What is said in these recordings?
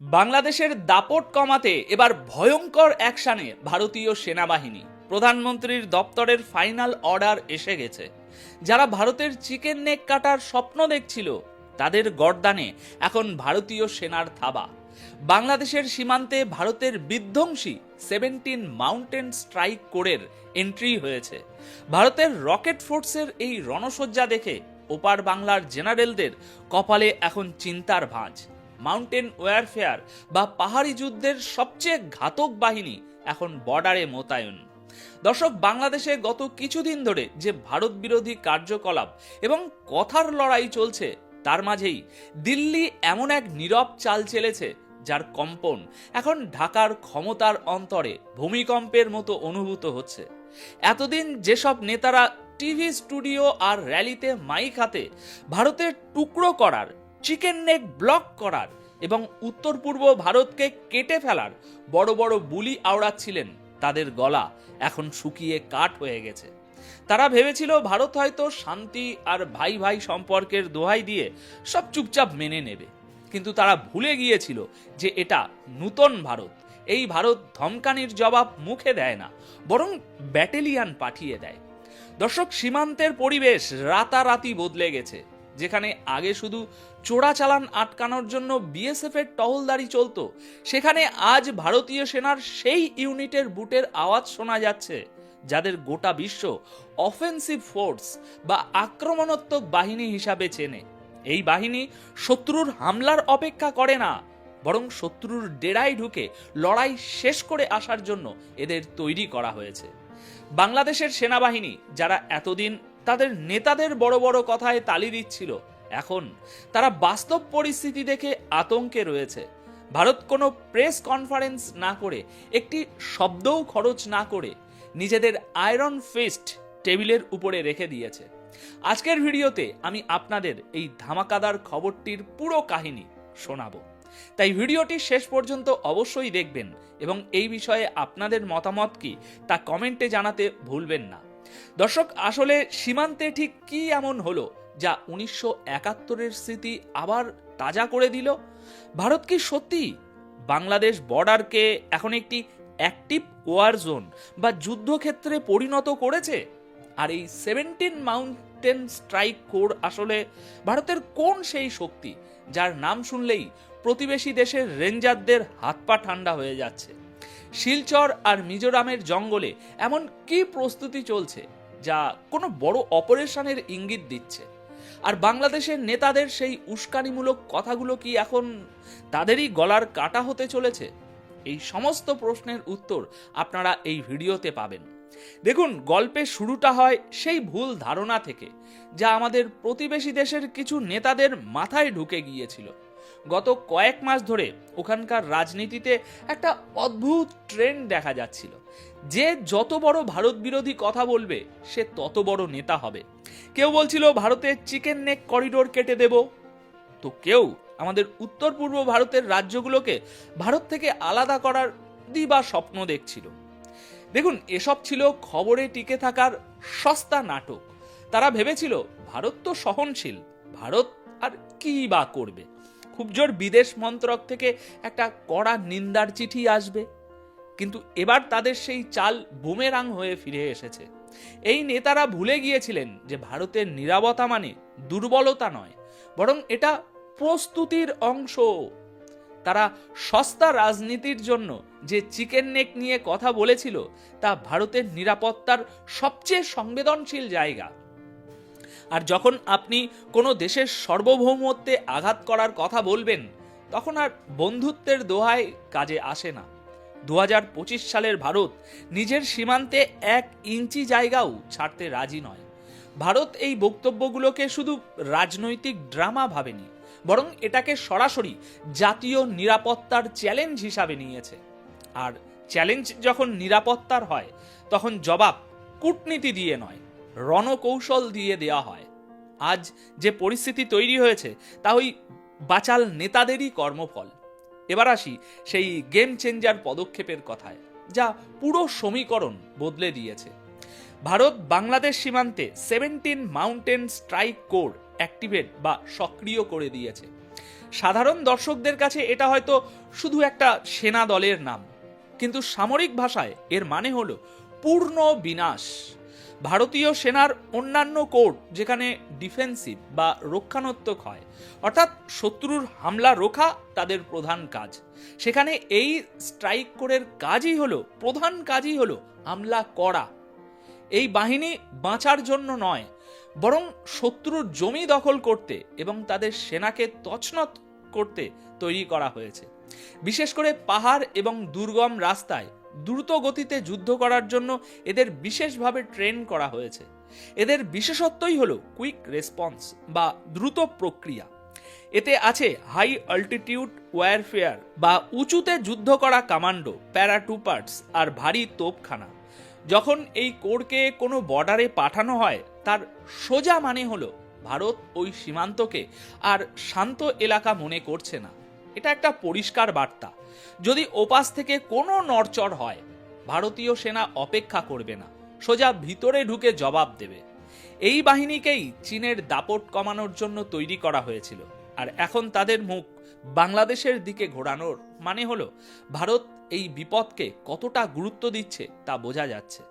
বাংলাদেশের দাপট কমাতে এবার ভয়ঙ্কর অ্যাকশানে ভারতীয় সেনাবাহিনী। প্রধানমন্ত্রীর দপ্তরের ফাইনাল অর্ডার এসে গেছে। যারা ভারতের চিকেন নেক কাটার স্বপ্ন দেখছিল, তাদের গর্দানে এখন ভারতীয় সেনার থাবা। বাংলাদেশের সীমান্তে ভারতের বিধ্বংসী সেভেন্টিন মাউন্টেন স্ট্রাইক কোরের এন্ট্রি হয়েছে। ভারতের রকেট ফোর্সের এই রণসজ্জা দেখে ওপার বাংলার জেনারেলদের কপালে এখন চিন্তার ভাঁজ। মাউন্টেন ওয়ারফেয়ার বা পাহাড়ি যুদ্ধের সবচেয়ে ঘাতক বাহিনী এখন বর্ডারে মোতায়েন। দর্শক, বাংলাদেশে গত কিছুদিন ধরে যে ভারত বিরোধী কার্যকলাপ এবং কথার লড়াই চলছে, তার মাঝেই দিল্লি এমন এক নীরব চাল চেলেছে যার কম্পন এখন ঢাকার ক্ষমতার অন্তরে ভূমিকম্পের মতো অনুভূত হচ্ছে। এতদিন যেসব নেতারা টিভি স্টুডিও আর র্যালিতে মাইক হাতে ভারতের টুকরো করার চিকেন নেক ব্লক করার এবং উত্তর পূর্ব ভারতকে কেটে ফেলার বড় বড় বুলি আওড়াচ্ছিলেন তাদের গলা এখন শুকিয়ে কাঠ হয়ে গেছে। তারা ভেবেছিল ভারত হয়তো শান্তি আর ভাই ভাই সম্পর্কের দোহাই দিয়ে সব চুপচাপ মেনে নেবে। কিন্তু তারা ভুলে গিয়েছিল যে এটা নূতন ভারত। এই ভারত ধমকানির জবাব মুখে দেয় না, বরং ব্যাটেলিয়ান পাঠিয়ে দেয়। দর্শক, সীমান্তের পরিবেশ রাতারাতি বদলে গেছে। যেখানে আগে শুধু চোরাচালান আটকানোর জন্য বিএসএফ এর টহলদারি চলত, সেখানে আজ ভারতীয় সেনার সেই ইউনিটের বুটের আওয়াজ শোনা যাচ্ছে, যাদের গোটা বিশ্ব অফেন্সিভ ফোর্স বা আক্রমণাত্মক বাহিনী হিসাবে চেনে। এই বাহিনী শত্রুর হামলার অপেক্ষা করে না, বরং শত্রুর ডেরায় ঢুকে লড়াই শেষ করে আসার জন্য এদের তৈরি করা হয়েছে। বাংলাদেশের সেনাবাহিনী, যারা এতদিন তাদের নেতাদের বড় বড় কথায় তালি দিচ্ছিল। এখন তারা বাস্তব পরিস্থিতি দেখে আতঙ্কে রয়েছে। ভারত কোনো প্রেস কনফারেন্স না করে, একটি শব্দও খরচ না করে নিজেদের আয়রন ফিস্ট টেবিলের উপরে রেখে দিয়েছে। আজকের ভিডিওতে আমি আপনাদের এই ধামাকাদার খবরটির পুরো কাহিনী শোনাবো। তাই ভিডিওটি শেষ পর্যন্ত অবশ্যই দেখবেন এবং এই বিষয়ে আপনাদের মতামত কি তা কমেন্টে জানাতে ভুলবেন না। দর্শক, আসলে সীমান্তে ঠিক কি এমন হলো যা উনিশশো একাত্তরের স্মৃতি আবার তাজা করে দিল? ভারত কি সত্যি বাংলাদেশ বর্ডারকে এখন একটি অ্যাক্টিভ ওয়ার জোন বা যুদ্ধক্ষেত্রে পরিণত করেছে? আর এই সেভেন্টিন মাউন্টেন স্ট্রাইক কোর আসলে ভারতের কোন সেই শক্তি যার নাম শুনলেই প্রতিবেশী দেশের রেঞ্জারদের হাত পা ঠান্ডা হয়ে যাচ্ছে? শিলচর আর মিজোরামের জঙ্গলে এমন কি প্রস্তুতি চলছে যা কোনো বড় অপারেশনের ইঙ্গিত দিচ্ছে? আর বাংলাদেশের নেতাদের সেই উস্কানিমূলক কথাগুলো কি এখন তাদেরই গলার কাটা হতে চলেছে? এই সমস্ত প্রশ্নের উত্তর আপনারা এই ভিডিওতে পাবেন। দেখুন গল্পের শুরুটা হয় সেই ভুল ধারণা থেকে, যা আমাদের প্রতিবেশী দেশের কিছু নেতাদের মাথায় ঢুকে গিয়েছিল। গত কয়েক মাস ধরে ওখানকার রাজনীতিতে একটা অদ্ভুত ট্রেন্ড দেখা যাচ্ছিল। যে যত বড় ভারত বিরোধী কথা বলবে, সে তত বড় নেতা হবে। কেউ বলছিল ভারতের চিকেন নেক করিডোর কেটে দেব। তো কেউ আমাদের উত্তর পূর্ব ভারতের রাজ্যগুলোকে ভারত থেকে আলাদা করার দিবা স্বপ্ন দেখছিল। দেখুন, এসব ছিল খবরে টিকে থাকার সস্তা নাটক। তারা ভেবেছিল, ভারত তো সহনশীল, ভারত আর কি বা করবে? খুব জোর বিদেশ মন্ত্রক থেকে একটা কড়া নিন্দার চিঠি আসবে। কিন্তু এবার তাদের সেই চাল বুমেরাং হয়ে ফিরে এসেছে। এই নেতারা ভুলে গিয়েছিলেন যে ভারতের নিরাপত্তা মানে দুর্বলতা নয়, বরং এটা প্রস্তুতির অংশ। তারা সস্তা রাজনীতির জন্য যে চিকেন নেক নিয়ে কথা বলেছিল, তা ভারতের নিরাপত্তার সবচেয়ে সংবেদনশীল জায়গা। আর যখন আপনি কোনো দেশের সার্বভৌমত্বে আঘাত করার কথা বলবেন, তখন আর বন্ধুত্বের দোহায় কাজে আসে না। দু হাজার পঁচিশ সালের ভারত নিজের সীমান্তে এক ইঞ্চি জায়গাও ছাড়তে রাজি নয়। ভারত এই বক্তব্যগুলোকে শুধু রাজনৈতিক ড্রামা ভাবেনি, বরং এটাকে সরাসরি জাতীয় নিরাপত্তার চ্যালেঞ্জ হিসাবে নিয়েছে। আর চ্যালেঞ্জ যখন নিরাপত্তার হয়, তখন জবাব কূটনীতি দিয়ে নয় রণকৌশল দিয়ে দেওয়া হয়। আজ যে পরিস্থিতি তৈরি হয়েছে, তা ওই বাচাল নেতাদেরই কর্মফল। এবার আসি সেই গেম চেঞ্জার পদক্ষেপের কথায়, যা পুরো সমীকরণ বদলে দিয়েছে। ভারত বাংলাদেশ সীমান্তে seventeen mountain strike corps activate বা সক্রিয় করে দিয়েছে। সাধারণ দর্শকদের কাছে এটা হয়তো শুধু একটা সেনা দলের নাম, কিন্তু সামরিক ভাষায় এর মানে হলো পূর্ণ বিনাশ। ভারতীয় সেনার অন্যান্য কোড যেখানে ডিফেন্সিভ বা রক্ষণাত্মক হয়। অর্থাৎ শত্রুর হামলা রোখা তাদের প্রধান কাজ। সেখানে এই স্ট্রাইক কোডের কাজই হলো, প্রধান কাজই হলো হামলা করা। এই বাহিনী বাঁচার জন্য নয়, বরং শত্রুর জমি দখল করতে এবং তাদের সেনাকে তছনত করতে তৈরি করা হয়েছে। বিশেষ করে পাহাড় এবং দুর্গম রাস্তায় দ্রুত গতিতে যুদ্ধ করার জন্য এদের বিশেষভাবে ট্রেন করা হয়েছে। এদের বিশেষত্বই হলো কুইক রেসপন্স বা দ্রুত প্রক্রিয়া। এতে আছে হাই অল্টিটিউড ওয়ারফেয়ার বা উঁচুতে যুদ্ধ করা কামান্ডো, প্যারাটুপার্টস আর ভারী তোপখানা। যখন এই কোরকে কোনো বর্ডারে পাঠানো হয়, তার সোজা মানে হলো ভারত ওই সীমান্তকে আর শান্ত এলাকা মনে করছে না। এটা একটা পরিষ্কার বার্তা। যদি ওপাশ থেকে কোনো নড়চড় হয়, ভারতীয় সেনা অপেক্ষা করবে না, সোজা ভিতরে ঢুকে জবাব দেবে। এই বাহিনীকেই চীনের দাপট কমানোর জন্য তৈরি করা হয়েছিল। আর এখন তাদের মুখ বাংলাদেশের দিকে ঘোরানোর মানে হলো, ভারত এই বিপদকে কতটা গুরুত্ব দিচ্ছে তা বোঝা যাচ্ছে।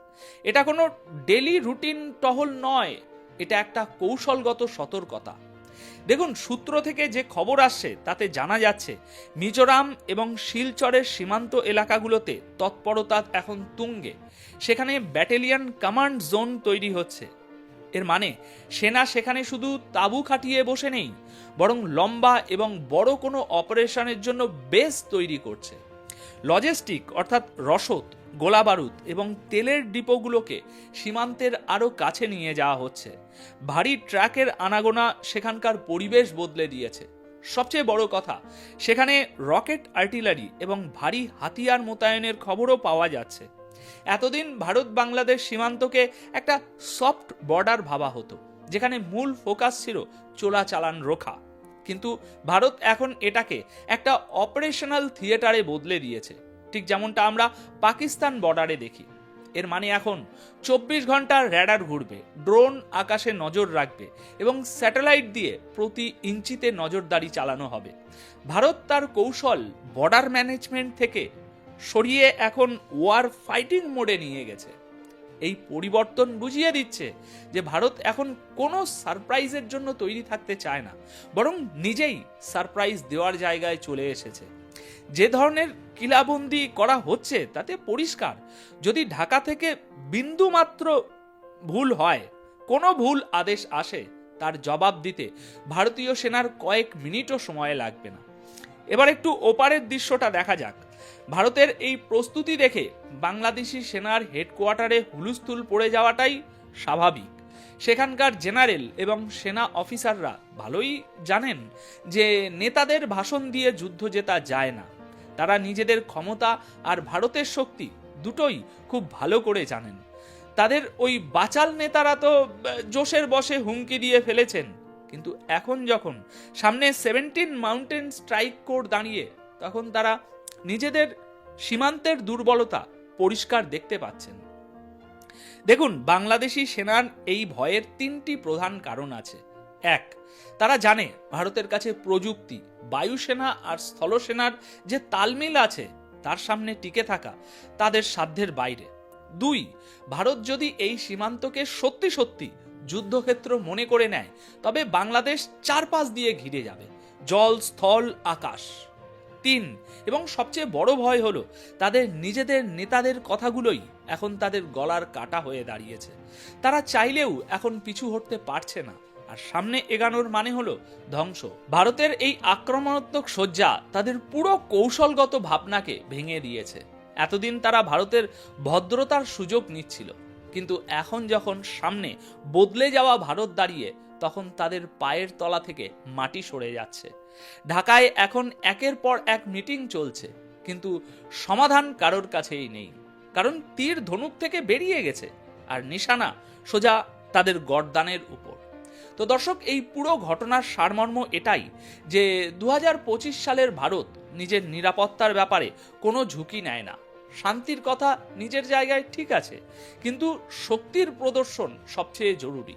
এটা কোনো ডেলি রুটিন টহল নয়, এটা একটা কৌশলগত সতর্কতা। দেখুন, সূত্র থেকে যে খবর আসছে, তাতে জানা যাচ্ছে, মিজোরাম এবং শিলচরের সীমান্ত এলাকাগুলোতে তৎপরতা এখন তুঙ্গে। সেখানে ব্যাটেলিয়ান কমান্ড জোন তৈরি হচ্ছে। এর মানে সেনা সেখানে শুধু তাঁবু খাটিয়ে বসে নেই, বরং লম্বা এবং বড় কোনো অপারেশনের জন্য বেস তৈরি করছে। লজিস্টিক, অর্থাৎ রসদ গোলাবারুদ এবং তেলের ডিপোগুলোকে সীমান্তের আরও কাছে নিয়ে যাওয়া হচ্ছে। ভারী ট্রাকের আনাগোনা সেখানকার পরিবেশ বদলে দিয়েছে। সবচেয়ে বড় কথা, সেখানে রকেট আর্টিলারি এবং ভারী হাতিয়ার মোতায়েনের খবরও পাওয়া যাচ্ছে। এতদিন ভারত বাংলাদেশ সীমান্তকে একটা সফট বর্ডার ভাবা হতো, যেখানে মূল ফোকাস ছিল চোলাচালান রোখা। কিন্তু ভারত এখন এটাকে একটা অপারেশনাল থিয়েটারে বদলে দিয়েছে। ঠিক যেমনটা আমরা পাকিস্তান বর্ডারে দেখি। এর মানে এখন চব্বিশ ঘণ্টার র্যাডার ঘুরবে, ড্রোন আকাশে নজর রাখবে এবং স্যাটেলাইট দিয়ে প্রতি ইঞ্চিতে নজরদারি চালানো হবে। ভারত তার কৌশল বর্ডার ম্যানেজমেন্ট থেকে সরিয়ে এখন ওয়ার ফাইটিং মোডে নিয়ে গেছে। এই পরিবর্তন বুঝিয়ে দিচ্ছে যে ভারত এখন কোনো সারপ্রাইজের জন্য তৈরি থাকতে চায় না, বরং নিজেই সারপ্রাইজ দেওয়ার জায়গায় চলে এসেছে। যে ধরনের কিলাবন্দি করা হচ্ছে তাতে পরিষ্কার, যদি ঢাকা থেকে বিন্দু মাত্র ভুল হয়, কোনো ভুল আদেশ আসে, তার জবাব দিতে ভারতীয় সেনার কয়েক মিনিটও সময় লাগবে না। এবার একটু ওপারের দৃশ্যটা দেখা যাক। ভারতের এই প্রস্তুতি দেখে বাংলাদেশি সেনার হেডকোয়ার্টারে হুলুস্থুল পড়ে যাওয়াটাই স্বাভাবিক। সেখানকার জেনারেল এবং সেনা অফিসাররা ভালোই জানেন যে নেতাদের ভাষণ দিয়ে যুদ্ধ জেতা যায় না। তারা নিজেদের ক্ষমতা আর ভারতের শক্তি দুটোই খুব ভালো করে জানেন। তাদের ওই বাচাল নেতারা তো জোশের বসে হুমকি দিয়ে ফেলেছেন। কিন্তু এখন যখন সামনে সেভেন্টিন মাউন্টেন স্ট্রাইক কোড দাঁড়িয়ে, তখন তারা নিজেদের সীমান্তের দুর্বলতা পরিষ্কার দেখতে পাচ্ছেন। দেখুন, বাংলাদেশি সেনার এই ভয়ের তিনটি প্রধান কারণ আছে। এক, তারা জানে ভারতের কাছে প্রযুক্তি বায়ুসেনা আর স্থলসেনার যে তালমিল আছে, তার সামনে টিকে থাকা তাদের সাধ্যের বাইরে। দুই, ভারত যদি এই সীমান্তকে সত্যি সত্যি যুদ্ধক্ষেত্র মনে করে নেয়, তবে বাংলাদেশ চারপাশ দিয়ে ঘিরে যাবে। জল, স্থল, আকাশ। তিন। এবং সবচেয়ে বড় ভয় হলো, তাদের নিজেদের নেতাদের কথাগুলোই এখন তাদের গলার কাটা হয়ে দাঁড়িয়েছে। তারা চাইলেও এখন পিছু হটতে পারছে না। আর সামনে এগানোর মানে হলো ধ্বংস। ভারতের এই আক্রমণাত্মক সজ্জা তাদের পুরো কৌশলগত ভাবনাকে ভেঙে দিয়েছে। এতদিন তারা ভারতের ভদ্রতার সুযোগ নিচ্ছিল। কিন্তু এখন যখন সামনে বদলে যাওয়া ভারত দাঁড়িয়ে, তখন তাদের পায়ের তলা থেকে মাটি সরে যাচ্ছে। ঢাকায় এখন একের পর এক মিটিং চলছে, কিন্তু সমাধান কারোর কাছেই নেই। কারণ তীর ধনুক থেকে বেরিয়ে গেছে, আর নিশানা সোজা তাদের গরদানের উপর। তো দর্শক, এই পুরো ঘটনার সারমর্ম এটাই যে দু হাজার পঁচিশ সালের ভারত নিজের নিরাপত্তার ব্যাপারে কোনো ঝুঁকি নেয় না। শান্তির কথা নিজের জায়গায় ঠিক আছে, কিন্তু শক্তির প্রদর্শন সবচেয়ে জরুরি।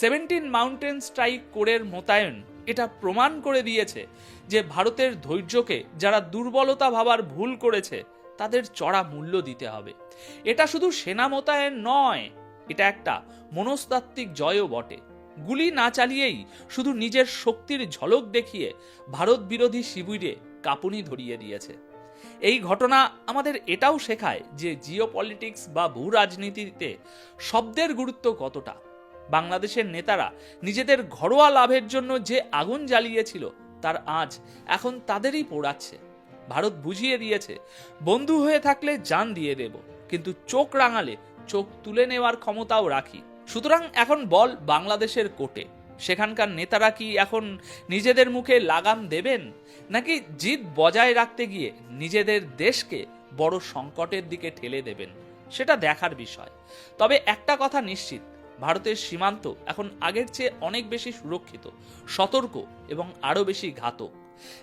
সেভেন্টিন মাউন্টেন স্ট্রাইক কোরের মোতায়েন এটা প্রমাণ করে দিয়েছে যে ভারতের ধৈর্যকে যারা দুর্বলতা ভাবার ভুল করেছে, তাদের চড়া মূল্য দিতে হবে। এটা শুধু সেনা মোতায়েন নয়, এটা একটা মনস্তাত্ত্বিক জয়ও বটে। গুলি না চালিয়েই শুধু নিজের শক্তির ঝলক দেখিয়ে ভারত বিরোধী শিবিরে কাঁপুনি ধরিয়ে দিয়েছে। এই ঘটনা আমাদের এটাও শেখায় যে জিও বা ভূ রাজনীতিতে শব্দের গুরুত্ব কতটা। বাংলাদেশের নেতারা নিজেদের ঘরোয়া লাভের জন্য যে আগুন জ্বালিয়েছিল, তার আজ এখন তাদেরই পোড়াচ্ছে। ভারত বুঝিয়ে দিয়েছে, বন্ধু হয়ে থাকলে জান দিয়ে দেব, কিন্তু চোখ রাঙালে চোখ তুলে নেওয়ার ক্ষমতাও রাখি। সুতরাং এখন বল বাংলাদেশের কোটে। সেখানকার নেতারা কি এখন নিজেদের মুখে লাগাম দেবেন? নাকি জিদ বজায় রাখতে গিয়ে নিজেদের দেশকে বড় সংকটের দিকে ঠেলে দেবেন? সেটা দেখার বিষয়। তবে একটা কথা নিশ্চিত ভারতের সীমান্ত এখন আগের চেয়ে অনেক বেশি সুরক্ষিত, সতর্ক এবং আরও বেশি ঘাতক।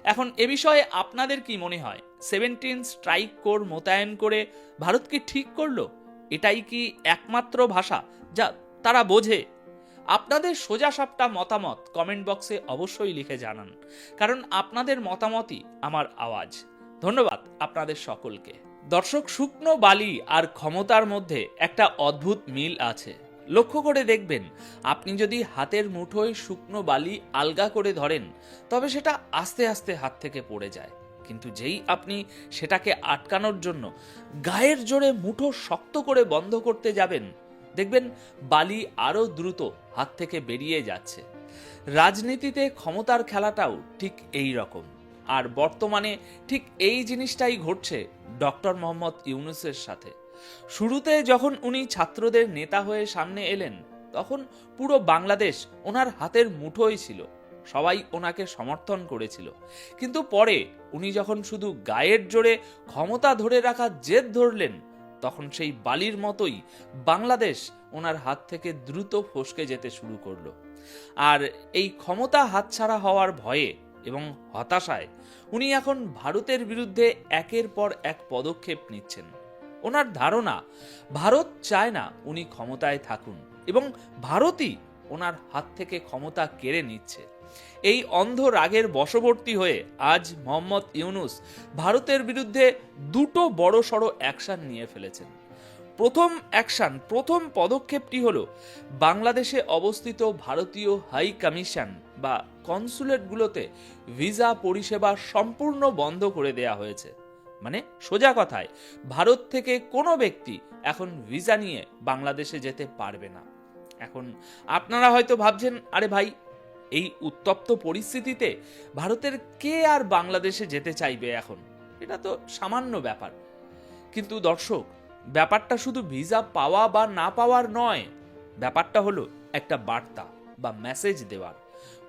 এখন এ বিষয়ে আপনাদের কি মনে হয়? সেভেন্টিন স্ট্রাইক কোর মোতায়েন করে ভারত কি ঠিক করল? এটাই কি একমাত্র ভাষা যা তারা বোঝে? আপনাদের সোজা সোজাসাপটা মতামত কমেন্ট বক্সে অবশ্যই লিখে জানান, কারণ আপনাদের মতামতই আমার আওয়াজ। ধন্যবাদ আপনাদের সকলকে। দর্শক, শুকনো বালি আর ক্ষমতার মধ্যে একটা অদ্ভুত মিল আছে। লক্ষ্য করে দেখবেন, আপনি যদি হাতের মুঠোয় শুকনো বালি আলগা করে ধরেন, তবে সেটা আস্তে আস্তে হাত থেকে পড়ে যায়। কিন্তু যেই আপনি সেটাকে আটকানোর জন্য গায়ের জোরে মুঠো শক্ত করে বন্ধ করতে যাবেন, দেখবেন বালি আরও দ্রুত হাত থেকে বেরিয়ে যাচ্ছে। রাজনীতিতে ক্ষমতার খেলাটাও ঠিক এই রকম। আর বর্তমানে ঠিক এই জিনিসটাই ঘটছে ডক্টর মোহাম্মদ ইউনুসের সাথে। শুরুতে যখন উনি ছাত্রদের নেতা হয়ে সামনে এলেন, তখন পুরো বাংলাদেশ ওনার হাতের মুঠোই ছিল। সবাই ওনাকে সমর্থন করেছিল। কিন্তু পরে উনি যখন শুধু গায়ের জোরে ক্ষমতা ধরে রাখার জেদ ধরলেন, তখন সেই বালির মতোই বাংলাদেশ ওনার হাত থেকে দ্রুত ফসকে যেতে শুরু করল। আর এই ক্ষমতা হাতছাড়া হওয়ার ভয়ে এবং হতাশায় উনি এখন ভারতের বিরুদ্ধে একের পর এক পদক্ষেপ নিচ্ছেন। ওনার ধারণা, ভারত চায় না উনি ক্ষমতায় থাকুন এবং ভারতই ওনার হাত থেকে ক্ষমতা কেড়ে নিচ্ছে। এই অন্ধ রাগের বশবর্তী হয়ে আজ মোহাম্মদ ইউনুস ভারতের বিরুদ্ধে দুটো বড় সড়ো অ্যাকশন নিয়ে ফেলেছেন। প্রথম অ্যাকশন, প্রথম পদক্ষেপটি হল বাংলাদেশে অবস্থিত ভারতীয় হাই কমিশন বা কনসুলেটগুলোতে ভিসা পরিষেবা সম্পূর্ণ বন্ধ করে দেয়া হয়েছে। মানে সোজা কথায়, ভারত থেকে কোনো ব্যক্তি এখন ভিসা নিয়ে বাংলাদেশে যেতে পারবে না। এখন আপনারা হয়তো ভাবছেন, আরে ভাই, এই উত্তপ্ত পরিস্থিতিতে ভারতের কে আর বাংলাদেশে যেতে চাইবে এখন? এটা তো সামান্য ব্যাপার। কিন্তু দর্শক, ব্যাপারটা শুধু ভিসা পাওয়া বা না পাওয়ার নয়, ব্যাপারটা হলো একটা বার্তা বা মেসেজ দেওয়ার।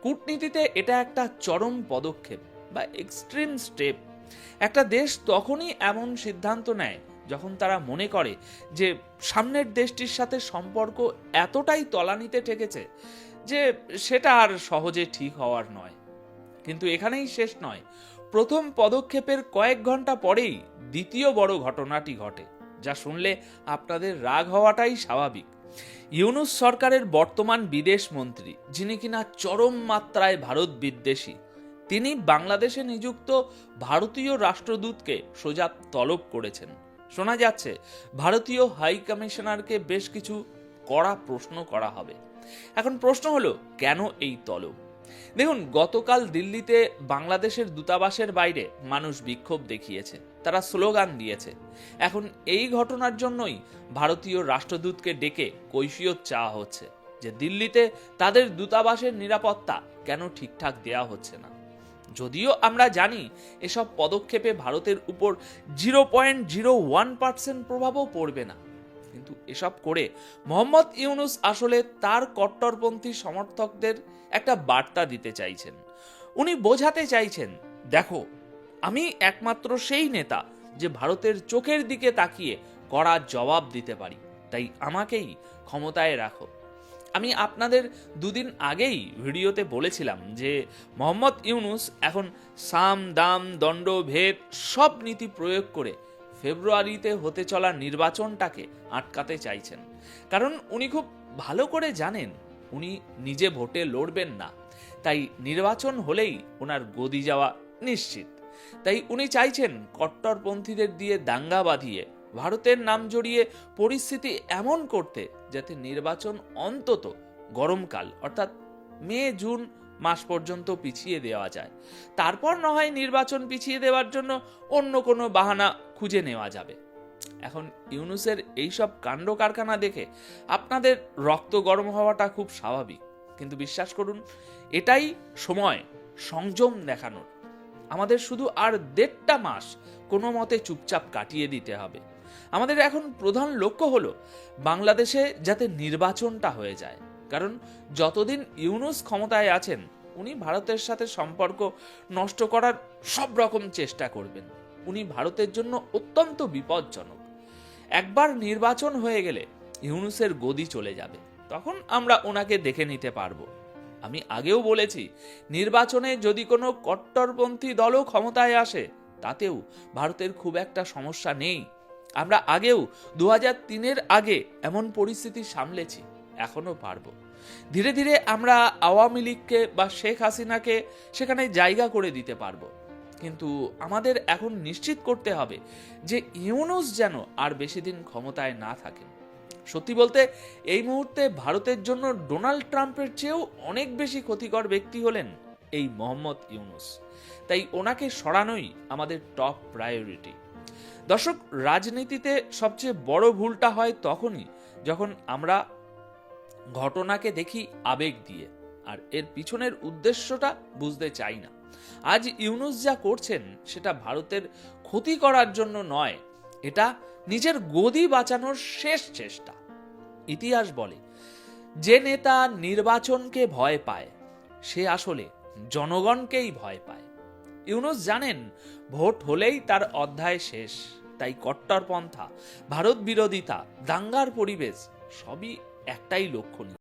কূটনীতিতে এটা একটা চরম পদক্ষেপ বা এক্সট্রিম স্টেপ একটা দেশ তখনই এমন সিদ্ধান্ত নেয় যখন তারা মনে করে যে সামনের দেশটির সাথে সম্পর্ক এতটাই তলানিতে ঠেকেছে যে সেটা আর সহজে ঠিক হওয়ার নয়। কিন্তু এখানেই শেষ নয়। প্রথম পদক্ষেপের কয়েক ঘণ্টা পরেই দ্বিতীয় বড় ঘটনাটি ঘটে, যা শুনলে আপনাদের রাগ হওয়াটাই স্বাভাবিক। ইউনুস সরকারের বর্তমান বিদেশ মন্ত্রী, যিনি কিনা চরম মাত্রায় ভারত বিদ্বেষী তিনি বাংলাদেশে নিযুক্ত ভারতীয় রাষ্ট্রদূতকে সোজা তলব করেছেন। শোনা যাচ্ছে, ভারতীয় হাই কমিশনারকে বেশ কিছু কড়া প্রশ্ন করা হবে। এখন প্রশ্ন হলো, কেন এই তলব? দেখুন, গতকাল দিল্লিতে বাংলাদেশের দূতাবাসের বাইরে মানুষ বিক্ষোভ দেখিয়েছে, তারা স্লোগান দিয়েছে। এখন এই ঘটনার জন্যই ভারতীয় রাষ্ট্রদূতকে ডেকে কৈফিয়ত চাওয়া হচ্ছে যে দিল্লিতে তাদের দূতাবাসের নিরাপত্তা কেন ঠিকঠাক দেওয়া হচ্ছে না। যদিও আমরা জানি এসব পদক্ষেপে ভারতের উপর zero point zero one percent প্রভাবও পড়বে না। কিন্তু এসব করে মোহাম্মদ ইউনুস আসলে তার কট্টরপন্থী সমর্থকদের একটা বার্তা দিতে চাইছেন। উনি বোঝাতে চাইছেন, দেখো, আমি একমাত্র সেই নেতা যে ভারতের চোখের দিকে তাকিয়ে কড়া জবাব দিতে পারি। তাই আমাকেই ক্ষমতায় রাখো। আমি আপনাদের দুদিন আগেই ভিডিওতে বলেছিলাম যে মোহাম্মদ ইউনুস এখন সাম, দাম, দণ্ড, ভেদ সব নীতি প্রয়োগ করে ফেব্রুয়ারিতে হতে চলা নির্বাচনটাকে আটকাতে চাইছেন। কারণ উনি খুব ভালো করে জানেন, উনি নিজে ভোটে লড়বেন না। তাই নির্বাচন হলেই ওনার গদি যাওয়া নিশ্চিত। তাই উনি চাইছেন কট্টরপন্থীদের দিয়ে দাঙ্গা বাঁধিয়ে ভারতের নাম জড়িয়ে পরিস্থিতি এমন করতে যাতে নির্বাচন অন্তত গরমকাল, অর্থাৎ মে, জুন মাস পর্যন্ত পিছিয়ে দেওয়া যায়। তারপর না হয় নির্বাচন পিছিয়ে দেওয়ার জন্য অন্য কোনো বাহানা খুঁজে নেওয়া যাবে। এখন ইউনুসের এইসব কাণ্ড কারখানা দেখে আপনাদের রক্ত গরম হওয়াটা খুব স্বাভাবিক। কিন্তু বিশ্বাস করুন, এটাই সময় সংযম দেখানোর। আমাদের শুধু আর দেড়টা মাস কোনো মতে চুপচাপ কাটিয়ে দিতে হবে। আমাদের এখন প্রধান লক্ষ্য হলো বাংলাদেশে যাতে নির্বাচনটা হয়ে যায়। কারণ যতদিন ইউনুস ক্ষমতায় আছেন, উনি ভারতের সাথে সম্পর্ক নষ্ট করার সব রকম চেষ্টা করবেন। উনি ভারতের জন্য অত্যন্ত বিপজ্জনক। একবার নির্বাচন হয়ে গেলে ইউনুসের গদি চলে যাবে। তখন আমরা ওনাকে দেখে নিতে পারব। আমি আগেও বলেছি, নির্বাচনে যদি কোনো কট্টরপন্থী দলও ক্ষমতায় আসে, তাতেও ভারতের খুব একটা সমস্যা নেই। আমরা আগেও দু হাজার তিনের আগে এমন পরিস্থিতি সামলেছি এখনও পারব। ধীরে ধীরে আমরা আওয়ামী লীগকে বা শেখ হাসিনাকে সেখানে জায়গা করে দিতে পারব। কিন্তু আমাদের এখন নিশ্চিত করতে হবে যে ইউনুস যেন আর বেশি দিন ক্ষমতায় না থাকেন। সত্যি বলতে, এই মুহূর্তে ভারতের জন্য ডোনাল্ড ট্রাম্পের চেয়েও অনেক বেশি ক্ষতিকর ব্যক্তি হলেন এই মোহাম্মদ ইউনুস। তাই ওনাকে সরানোই আমাদের টপ প্রায়োরিটি। দর্শক, রাজনীতিতে সবচেয়ে বড় ভুলটা হয় তখনই যখন আমরা ঘটনাকে দেখি আবেগ দিয়ে, আর এর পিছনের উদ্দেশ্যটা বুঝতে চাই না। আজ ইউনুস যা করছেন সেটা ভারতের ক্ষতি করার জন্য নয়, এটা নিজের গদি বাঁচানোর শেষ চেষ্টা। ইতিহাস বলে, যে নেতা নির্বাচনকে ভয় পায়, সে আসলে জনগণকেই ভয় পায়। ইউনুস জানেন ভোট হলেই তার অধ্যায় শেষ। তাই কট্টরপন্থা, ভারত বিরোধিতা, দাঙ্গার পরিবেশ, সবই একটাই লক্ষ্য নিয়ে